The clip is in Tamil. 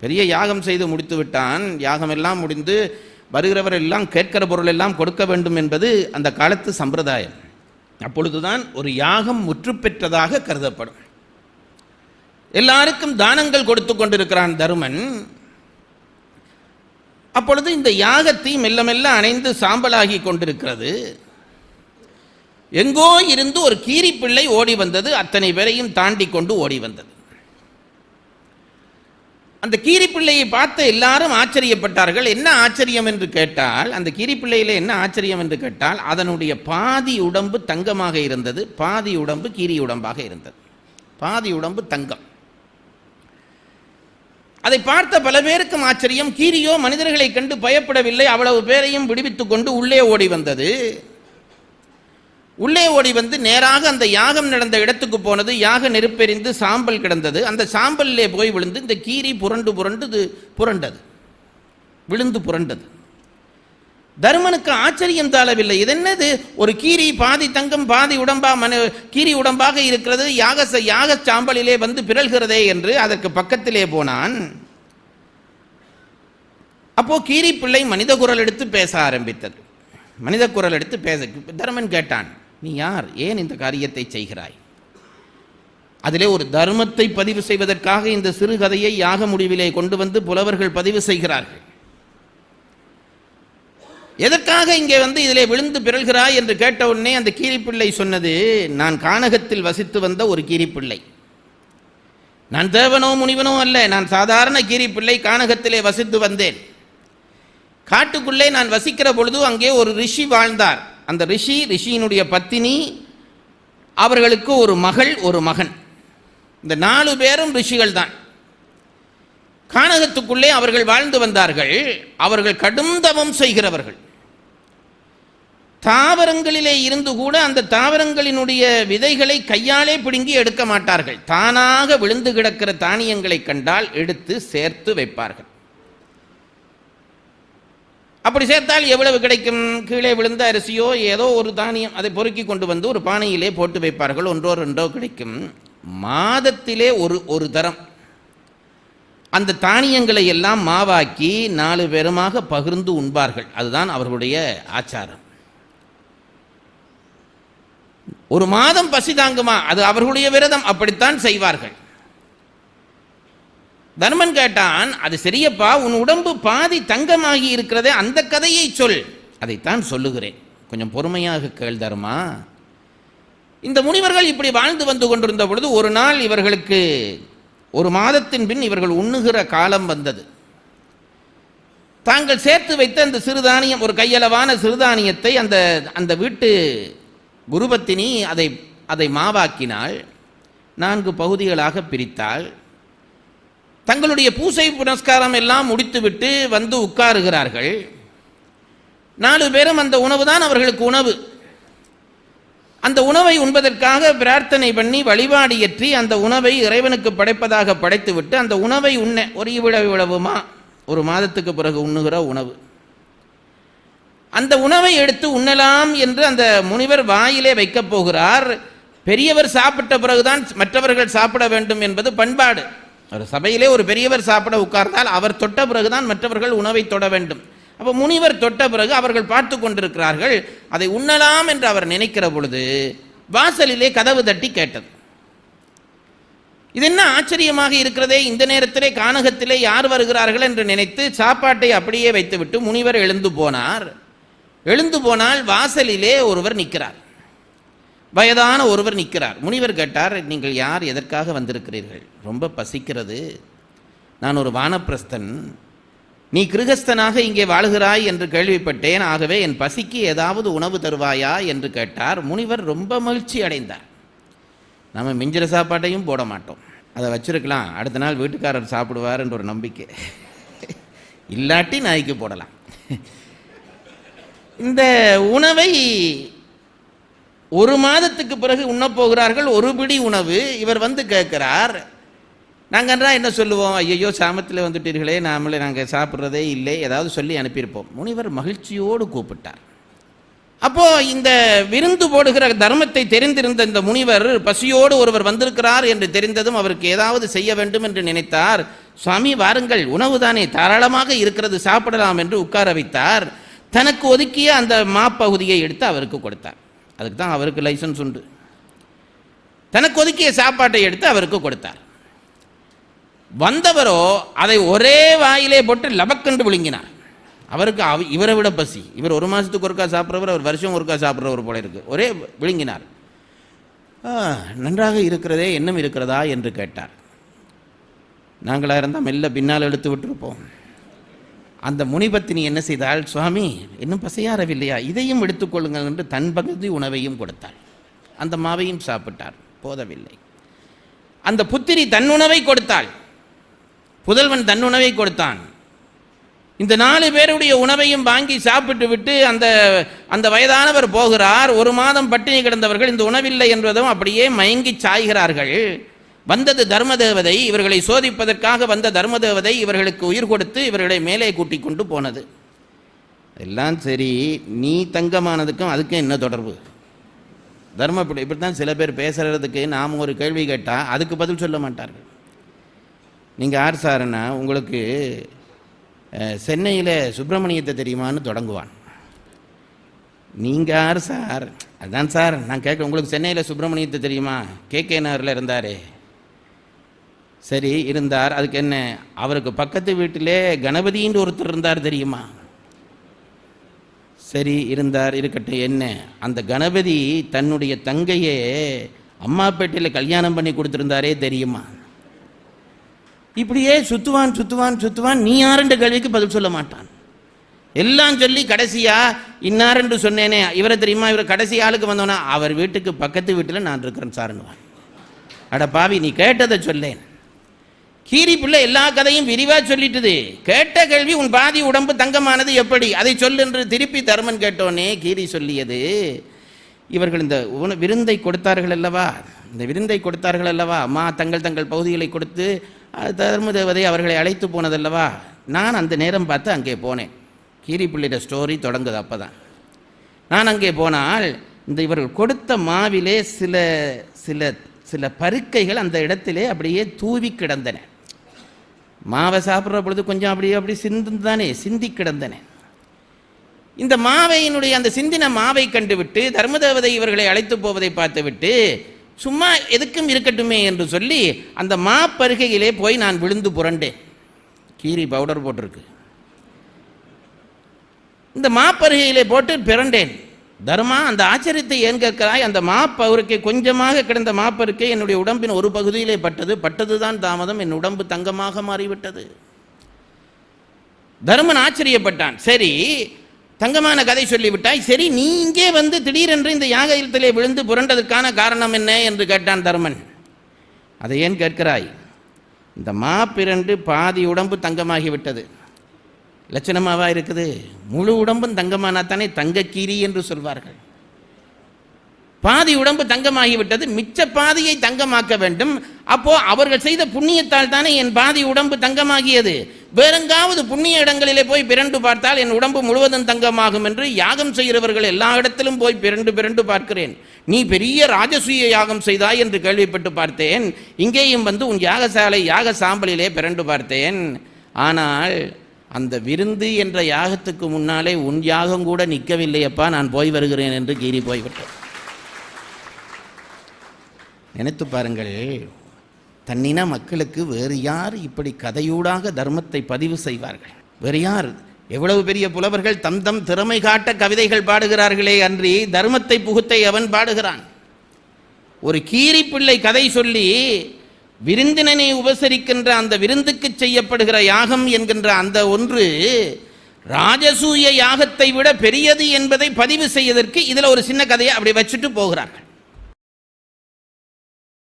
பெரிய யாகம் செய்து முடித்து விட்டான் யாகம் எல்லாம் முடிந்து வருகிறவர் எல்லாம் கேட்கிற பொருள் எல்லாம் கொடுக்க வேண்டும் என்பது அந்த காலத்து சம்பிரதாயம். அப்பொழுதுதான் ஒரு யாகம் முற்று பெற்றதாக கருதப்படும். எல்லாருக்கும் தானங்கள் கொடுத்து கொண்டிருக்கிறான் தருமன். அப்பொழுது இந்த யாகத்தை மெல்ல மெல்ல அணைந்து சாம்பலாகி கொண்டிருக்கிறது. எங்கோ இருந்து ஒரு கீரிப்பிள்ளை ஓடி வந்தது. அத்தனை பேரையும் தாண்டி கொண்டு ஓடி வந்தது. அந்த கீரிப்பிள்ளையை பார்த்து எல்லாரும் ஆச்சரியப்பட்டார்கள். என்ன ஆச்சரியம் என்று கேட்டால் அந்த கீரிப்பிள்ளையில என்ன ஆச்சரியம் என்று கேட்டால் அதனுடைய பாதி உடம்பு தங்கமாக இருந்தது. பாதி உடம்பு கீரி உடம்பாக இருந்தது. பாதி உடம்பு தங்கம். அதை பார்த்த பல பேருக்கும் ஆச்சரியம். கீரியோ மனிதர்களை கண்டு பயப்படவில்லை. அவ்வளவு பேரையும் விடுவித்துக் கொண்டு உள்ளே ஓடி வந்தது. உள்ளே ஓடி வந்து நேராக அந்த யாகம் நடந்த இடத்துக்கு போனது. யாக நெருப்பெறிந்து சாம்பல் கிடந்தது. அந்த சாம்பலிலே போய் விழுந்து இந்த கீரி புரண்டு புரண்டு இது புரண்டது. விழுந்து புரண்டது. தருமனுக்கு ஆச்சரியம் தாழவில்லை. இது என்னது? ஒரு கீரி பாதி தங்கம் பாதி உடம்பா மன கீரி உடம்பாக இருக்கிறது. யாக யாக சாம்பலிலே வந்து பிறழ்கிறதே என்று அதற்கு பக்கத்திலே போனான். அப்போ கீரி பிள்ளை மனித குரல் எடுத்து பேச ஆரம்பித்தது. மனித குரல் எடுத்து பேச தர்மன் கேட்டான். நீ யார்? ஏன் இந்த காரியத்தை செய்கிறாய்? அதிலே ஒரு தர்மத்தை பதிவு செய்வதற்காக இந்த சிறுகதையை யாக முடிவிலே கொண்டு வந்து புலவர்கள் பதிவு செய்கிறார்கள். எதற்காக இங்கே வந்து இதிலே விழுந்து பிறழ்கிறாய் என்று கேட்ட உடனே அந்த கீரிப்பிள்ளை சொன்னது நான் கானகத்தில் வசித்து வந்த ஒரு கீரிப்பிள்ளை. நான் தேவனோ முனிவனோ அல்ல. நான் சாதாரண கீரிப்பிள்ளை கானகத்திலே வசித்து வந்தேன். காட்டுக்குள்ளே நான் வசிக்கிற பொழுது அங்கே ஒரு ரிஷி வாழ்ந்தார். அந்த ரிஷி ரிஷியினுடைய பத்தினி அவர்களுக்கு ஒரு மகள் ஒரு மகன். இந்த நாலு பேரும் ரிஷிகள் தான். கானகத்துக்குள்ளே அவர்கள் வாழ்ந்து வந்தார்கள். அவர்கள் கடும் தவம் செய்கிறவர்கள். தாவரங்களிலே இருந்து கூட அந்த தாவரங்களினுடைய விதைகளை கையாலே பிடுங்கி எடுக்க மாட்டார்கள். தானாக விழுந்து கிடக்கிற தானியங்களை கண்டால் எடுத்து சேர்த்து வைப்பார்கள். அப்படி சேர்த்தால் எவ்வளவு கிடைக்கும்? கீழே விழுந்த அரிசியோ ஏதோ ஒரு தானியம் அதை பொறுக்கி கொண்டு வந்து ஒரு பானையிலே போட்டு வைப்பார்கள். ஒன்றோ ரெண்டோ கிடைக்கும். மாதத்திலே ஒரு ஒரு தரம். அந்த தானியங்களை எல்லாம் மாவாக்கி நாலு பேருமாக பகிர்ந்து உண்பார்கள். அதுதான் அவர்களுடைய ஆச்சாரம். ஒரு மாதம் பசி தாங்குமா? அது அவர்களுடைய விரதம். அப்படித்தான் செய்வார்கள். தர்மன் கேட்டான் அது சரியப்பா உன் உடம்பு பாதி தங்கமாகி இருக்கிறதே அந்த கதையை சொல். அதைத்தான் சொல்லுகிறேன். கொஞ்சம் பொறுமையாக கேள் தருமா. இந்த முனிவர்கள் இப்படி வாழ்ந்து வந்து கொண்டிருந்த பொழுது ஒரு நாள் இவர்களுக்கு ஒரு மாதத்தின் பின் இவர்கள் உண்ணுகிற காலம் வந்தது. தாங்கள் சேர்த்து வைத்த அந்த சிறுதானியம் ஒரு கையளவான சிறுதானியத்தை அந்த அந்த வீட்டு குருபத்தினி அதை அதை மாவாக்கினாள். நான்கு பகுதிகளாக பிரித்தாள். தங்களுடைய பூசை புனஸ்காரம் எல்லாம் முடித்துவிட்டு வந்து உட்காருகிறார்கள். நாலு பேரும் அந்த உணவு தான் அவர்களுக்கு உணவு. அந்த உணவை உண்பதற்காக பிரார்த்தனை பண்ணி வழிபாடு இயற்றி அந்த உணவை இறைவனுக்கு படைப்பதாக படைத்துவிட்டு அந்த உணவை உண்ண ஒரு இவ்வளவு இவ்வளவுமா? ஒரு மாதத்துக்கு பிறகு உண்ணுகிற உணவு. அந்த உணவை எடுத்து உண்ணலாம் என்று அந்த முனிவர் வாயிலே வைக்கப் போகிறார். பெரியவர் சாப்பிட்ட பிறகுதான் மற்றவர்கள் சாப்பிட வேண்டும் என்பது பண்பாடு. ஒரு சபையிலே ஒரு பெரியவர் சாப்பிட உட்கார்ந்தால் அவர் தொட்ட பிறகுதான் மற்றவர்கள் உணவை தொட வேண்டும். அப்போ முனிவர் தொட்ட பிறகு அவர்கள் பார்த்து கொண்டிருக்கிறார்கள் அதை உண்ணலாம் என்று அவர் நினைக்கிற பொழுது வாசலிலே கதவு தட்டி கேட்டது. இது என்ன ஆச்சரியமாக இருக்கிறதே? இந்த நேரத்திலே கானகத்திலே யார் வருகிறார்கள் என்று நினைத்து சாப்பாட்டை அப்படியே வைத்துவிட்டு முனிவர் எழுந்து போனார். எழுந்து போனால் வாசலிலே ஒருவர் நிற்கிறார். வயதான ஒருவர் நிற்கிறார். முனிவர் கேட்டார் நீங்கள் யார்? எதற்காக வந்திருக்கிறீர்கள்? ரொம்ப பசிக்கிறது. நான் ஒரு வானப்பிரஸ்தன். நீ கிருகஸ்தனாக இங்கே வாழ்கிறாய் என்று கேள்விப்பட்டேன். ஆகவே என் பசிக்கு ஏதாவது உணவு தருவாயா? என்று கேட்டார். முனிவர் ரொம்ப மகிழ்ச்சி அடைந்தார். நம்ம மிஞ்சிற சாப்பாட்டையும் போட மாட்டோம். அதை வச்சிருக்கலாம். அடுத்த நாள் வீட்டுக்காரர் சாப்பிடுவார் என்ற ஒரு நம்பிக்கை. இல்லாட்டி நாய்க்கு போடலாம். இந்த உணவை ஒரு மாதத்துக்கு பிறகு உண்ணப் போகிறார்கள் ஒரு பிடி உணவு. இவர் வந்து கேட்கிறார் நாங்கள் என்ன சொல்லுவோம்? ஐயோ சாமத்தில் வந்துட்டீர்களே நாமளே நாங்கள் சாப்பிட்றதே இல்லை. ஏதாவது சொல்லி அனுப்பியிருப்போம். முனிவர் மகிழ்ச்சியோடு கூப்பிட்டார். அப்போது இந்த விருந்து போடுகிற தர்மத்தை தெரிந்திருந்த இந்த முனிவர் பசியோடு ஒருவர் வந்திருக்கிறார் என்று தெரிந்ததும் அவருக்கு ஏதாவது செய்ய வேண்டும் என்று நினைத்தார். சுவாமி வாருங்கள் உணவு தானே தாராளமாக இருக்கிறது சாப்பிடலாம் என்று உட்கார வைத்தார். தனக்கு ஒதுக்கிய அந்த மாப்பகுதியை எடுத்து அவருக்கு கொடுத்தார். அதுக்கு தான் அவருக்கு லைசன்ஸ் உண்டு. தனக்கு ஒதுக்கிய சாப்பாட்டை எடுத்து அவருக்கு கொடுத்தார். வந்தவரோ அதை ஒரே வாயிலே போட்டு லபக்கண்டு விழுங்கினார். அவருக்கு அவ இவரை விட பசி. இவர் ஒரு மாதத்துக்கு ஒருக்கா சாப்பிட்றவர் அவர் வருஷம் ஒருக்கா சாப்பிட்றவர் போல இருக்கு. ஒரே விழுங்கினார். நன்றாக இருக்கிறதே எண்ணம் இருக்கிறதா? என்று கேட்டார். நாங்களாக இருந்தால் மெல்ல பின்னால் எடுத்து விட்டுருப்போம். அந்த முனிபத்தினி என்ன செய்தாள் சுவாமி இன்னும் பசையாரவில்லையா இதையும் எடுத்துக்கொள்ளுங்கள் என்று தன் பகுதி உணவையும் கொடுத்தாள். அந்த மாவையும் சாப்பிட்டார். போதவில்லை. அந்த புத்திரி தன் உணவை கொடுத்தாள். புதல்வன் தன் உணவை கொடுத்தான். இந்த நாலு பேருடைய உணவையும் வாங்கி சாப்பிட்டு விட்டு அந்த அந்த வயதானவர் போகிறார். ஒரு மாதம் பட்டினி கிடந்தவர்கள் இந்த உணவில்லை என்பதும் அப்படியே மயங்கி சாய்கிறார்கள். வந்தது தர்மதேவதை இவர்களை சோதிப்பதற்காக வந்த தர்மதேவதை இவர்களுக்கு உயிர் கொடுத்து இவர்களை மேலே கூட்டி கொண்டு போனது. எல்லாம் சரி நீ தங்கமானதுக்கும் அதுக்கும் என்ன தொடர்பு? தர்ம இப்படி இப்படி தான் சில பேர் பேசுகிறதுக்கு நாம் ஒரு கேள்வி கேட்டால் அதுக்கு பதில் சொல்ல மாட்டார்கள். நீங்கள் யார் சாருன்னா உங்களுக்கு சென்னையில் சுப்பிரமணியத்தை தெரியுமான்னு தொடங்குவான். நீங்கள் யார் சார் அதான் சார் நான் கேட்க உங்களுக்கு சென்னையில் சுப்பிரமணியத்தை தெரியுமா? கே கே நகரில் இருந்தாரே. சரி இருந்தார். அதுக்கு என்ன? அவருக்கு பக்கத்து வீட்டிலே கணபதின்னு ஒருத்தர் இருந்தார் தெரியுமா? சரி இருந்தார். இருக்கட்டும். என்ன? அந்த கணபதி தன்னுடைய தங்கையே அம்மாப்பேட்டையில் கல்யாணம் பண்ணி கொடுத்துருந்தாரே தெரியுமா? இப்படியே சுத்துவான் சுத்துவான் சுத்துவான். நீ யாருன்ற கேள்விக்கு பதில் சொல்ல மாட்டான். எல்லாம் சொல்லி கடைசியா இன்னாரென்று சொன்னேனே. இவரை தெரியுமா? இவர் கடைசி ஆளுக்கு வந்தோன்னா அவர் வீட்டுக்கு பக்கத்து வீட்டில் நான் இருக்கிறேன் சாருன்னுவான் அட பாவி நீ கேட்டதை சொல்லேன். கீரி பிள்ளை எல்லா கதையும் விரிவாக சொல்லிட்டுது. கேட்ட கேள்வி உன் பாதி உடம்பு தங்கமானது எப்படி? அதை சொல் என்று திருப்பி தர்மன் கேட்டோன்னே கீரி சொல்லியது. இவர்கள் இந்த விருந்தை கொடுத்தார்கள் அல்லவா? இந்த விருந்தை கொடுத்தார்கள் அல்லவா? அம்மா தங்கள் தங்கள் பகுதிகளை கொடுத்து தர்ம தேவதை அவர்களை அழைத்து போனதல்லவா? நான் அந்த நேரம் பார்த்து அங்கே போனேன். கீரி பிள்ளையிட ஸ்டோரி தொடங்குது அப்போ தான் நான் அங்கே போனால் இந்த இவர்கள் கொடுத்த மாவிலே சில சில சில பருக்கைகள் அந்த இடத்திலே அப்படியே தூவி கிடந்தன. மாவை சாப்பிட்ற பொழுது கொஞ்சம் அப்படியே அப்படி சிந்து தானே சிந்தி கிடந்தன இந்த மாவையினுடைய அந்த சிந்தின மாவை கண்டுவிட்டு தர்மதேவதை இவர்களை அழைத்து போவதை பார்த்துவிட்டு சும்மா எதுக்கும் இருக்கட்டுமே என்று சொல்லி அந்த மா பருகையிலே போய் நான் விழுந்து புரண்டேன். கீரி பவுடர் போட்டிருக்கு. இந்த மாப்பருகையிலே போட்டு பிறண்டேன். தர்மா அந்த ஆச்சரியத்தை ஏன் கேட்கிறாய்? அந்த மாப்பவருக்கை கொஞ்சமாக கிடந்த மாப்பருக்கை என்னுடைய உடம்பின் ஒரு பகுதியிலே பட்டது. பட்டதுதான் தாமதம். என் உடம்பு தங்கமாக மாறிவிட்டது. தர்மன் ஆச்சரியப்பட்டான். சரி தங்கமான கதை சொல்லிவிட்டாய். சரி நீ இங்கே வந்து திடீரென்று இந்த யாகத்திலே விழுந்து புரண்டதற்கான காரணம் என்ன? என்று கேட்டான் தர்மன். அதை ஏன் கேட்கிறாய்? இந்த மாப்பிரண்டு பாதி உடம்பு தங்கமாகிவிட்டது. லட்சணமாவா இருக்குது? முழு உடம்பும் தங்கமானா தானே தங்கக்கீரி என்று சொல்வார்கள். பாதி உடம்பு தங்கமாகிவிட்டது மிச்ச பாதியை தங்கமாக்க வேண்டும். அப்போ அவர்கள் செய்த புண்ணியத்தால் தானே என் பாதி உடம்பு தங்கமாகியது. வேறெங்காவது புண்ணிய இடங்களிலே போய் பிறண்டு பார்த்தால் என் உடம்பு முழுவதும் தங்கமாகும் என்று யாகம் செய்கிறவர்கள் எல்லா இடத்திலும் போய் பிறண்டு பிறண்டு பார்க்கிறேன். நீ பெரிய ராஜசூய யாகம் செய்தாய் என்று கேள்விப்பட்டு பார்த்தேன். இங்கேயும் வந்து உன் யாகசாலை யாக சாம்பலிலே பிறண்டு பார்த்தேன். ஆனால் அந்த விருந்து என்ற யாகத்துக்கு முன்னாலே உன் யாகம் கூட நிற்கவில்லையப்பா நான் போய் வருகிறேன் என்று கீறி போய்விட்டேன் நினைத்து பாருங்கள் தன்னின மக்களுக்கு வேறு யார் இப்படி கதையூடாக தர்மத்தை பதிவு செய்வார்கள்? வேறு யார்? எவ்வளவு பெரிய புலவர்கள் தம் தம் திறமை காட்ட கவிதைகள் பாடுகிறார்களே அன்றி தர்மத்தை புகுத்தை அவன் பாடுகிறான். ஒரு கீரி பிள்ளை கதை சொல்லி விருந்தினனை உபசரிக்கின்ற அந்த விருந்துக்கு செய்யப்படுகிற யாகம் என்கின்ற அந்த ஒன்று ராஜசூய யாகத்தை விட பெரியது என்பதை பதிவு செய்வதற்கு இதில் ஒரு சின்ன கதையை அப்படி வச்சுட்டு போகிறார்கள்.